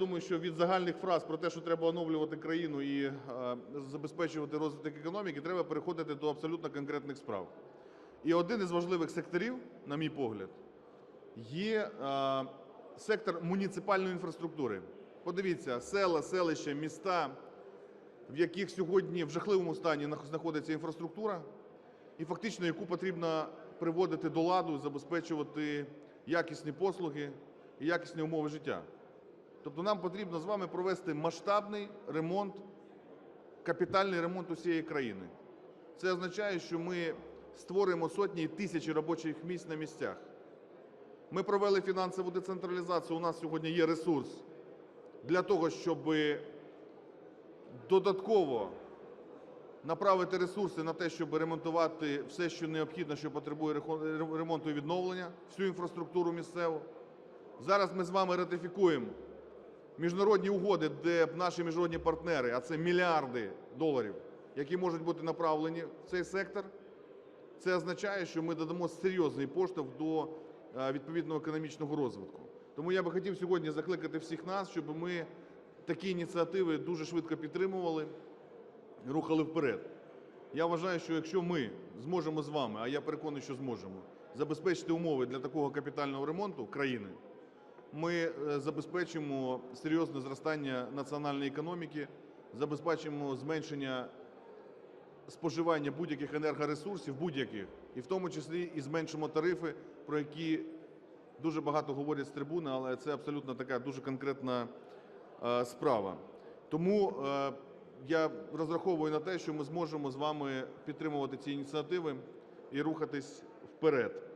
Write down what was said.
Думаю, що від загальних фраз про те, що треба оновлювати країну і е, забезпечувати розвиток економіки, треба переходити до абсолютно конкретних справ. І один із важливих секторів, на мій погляд, є е, сектор муніципальної інфраструктури. Подивіться, села, селища, міста, в яких сьогодні в жахливому стані знаходиться інфраструктура, і фактично яку потрібно приводити до ладу, забезпечувати якісні послуги і якісні умови життя. Тобто нам потрібно з вами провести масштабний ремонт, капітальний ремонт усієї країни. Це означає, що ми створимо сотні і тисячі робочих місць на місцях. Ми провели фінансову децентралізацію. У нас сьогодні є ресурс для того, щоб додатково направити ресурси на те, щоб ремонтувати все, що необхідно, що потребує ремонту і відновлення, всю інфраструктуру місцеву. Зараз ми з вами ратифікуємо міжнародні угоди, де наші міжнародні партнери, а це мільярди доларів, які можуть бути направлені в цей сектор. Це означає, що ми додамо серйозний поштовх до е, відповідного економічного розвитку. Тому я би хотів сьогодні закликати всіх нас, щоб ми такі ініціативи дуже швидко підтримували, рухали вперед. Я вважаю, що якщо ми зможемо з вами, а я переконаний, що зможемо, забезпечити умови для такого капітального ремонту країни, ми е, забезпечимо серйозне зростання національної економіки, забезпечимо зменшення споживання будь-яких енергоресурсів, будь-яких, і в тому числі і зменшимо тарифи, про які дуже багато говорять з трибуни, але це абсолютно така дуже конкретна е, справа. Тому е, я розраховую на те, що ми зможемо з вами підтримувати ці ініціативи і рухатись вперед.